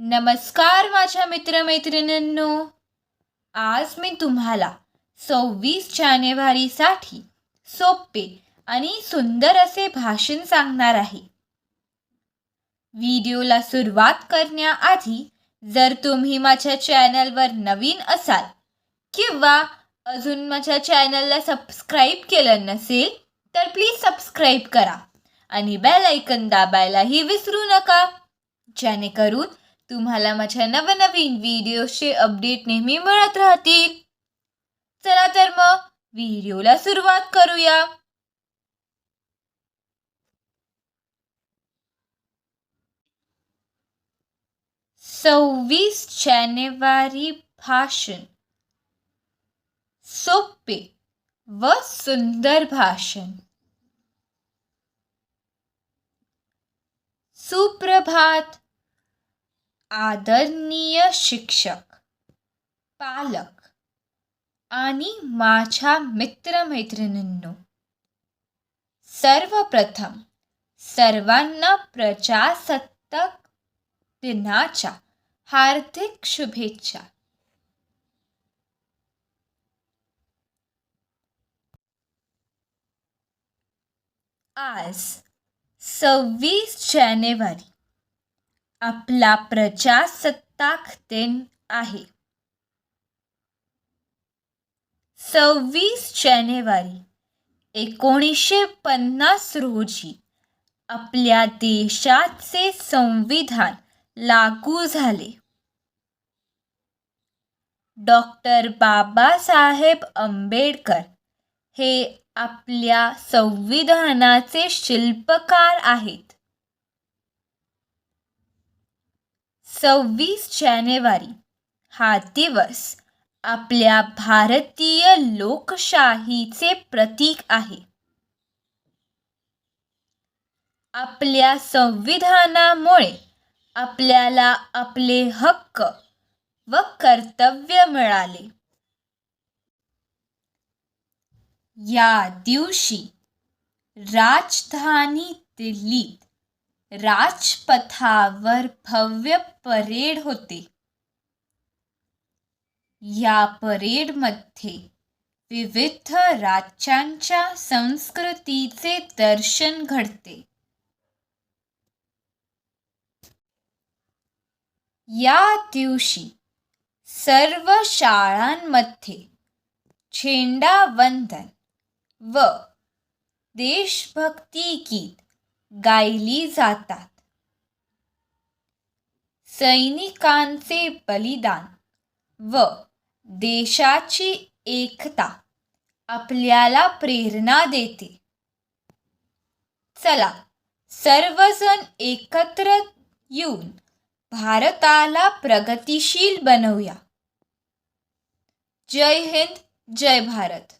नमस्कार माझ्या मित्रमैत्रिणींनो. आज मी तुम्हाला सव्वीस जानेवारीसाठी सोपे आणि सुंदर असे भाषण सांगणार आहे. व्हिडिओला सुरुवात करण्याआधी जर तुम्ही माझ्या चॅनलवर नवीन असाल किंवा अजून माझ्या चॅनलला सबस्क्राईब केलं नसेल तर प्लीज सबस्क्राईब करा आणि बेल ऐकन दाबायलाही विसरू नका. जेणेकरून तुम्हाला माझ्या नवनवीन व्हिडिओचे अपडेट नेहमी मिळत राहतील. चला तर मग व्हिडिओला सुरुवात करूया. सव्वीस जानेवारी भाषण. सोपे व सुंदर भाषण. सुप्रभात. आदरणीय शिक्षक पालक आणि माझ्या मित्रमैत्रिणींनो सर्वप्रथम सर्वांना प्रजासत्ताक दिनाच्या हार्दिक शुभेच्छा. आज सव्वीस जानेवारी आपला प्रजासत्ताक दिन आहे. सव्वीस जानेवारी एकोणीसशे पन्नास रोजी आपल्या देशाचे संविधान लागू झाले. डॉक्टर बाबासाहेब आंबेडकर हे आपल्या संविधानाचे शिल्पकार आहेत. सव्वीस जानेवारी हा दिवस आपल्या भारतीय लोकशाहीचे प्रतीक आहे. आपल्या संविधानामुळे आपल्याला आपले हक्क व कर्तव्य मिळाले. या दिवशी राजधानी दिल्लीत राजपथावर भव्य परेड होते. या परेडमध्ये विविध राज्यांच्या संस्कृतीचे दर्शन घडते. या दिवशी सर्व शाळांमध्ये झेंडावंदन व देशभक्ती गीत गायली जातात. सैनिकांचे बलिदान व देशाची एकता आपल्याला प्रेरणा देते. चला सर्वजण एकत्र येऊन भारताला प्रगतिशील बनवूया. जय हिंद जय भारत.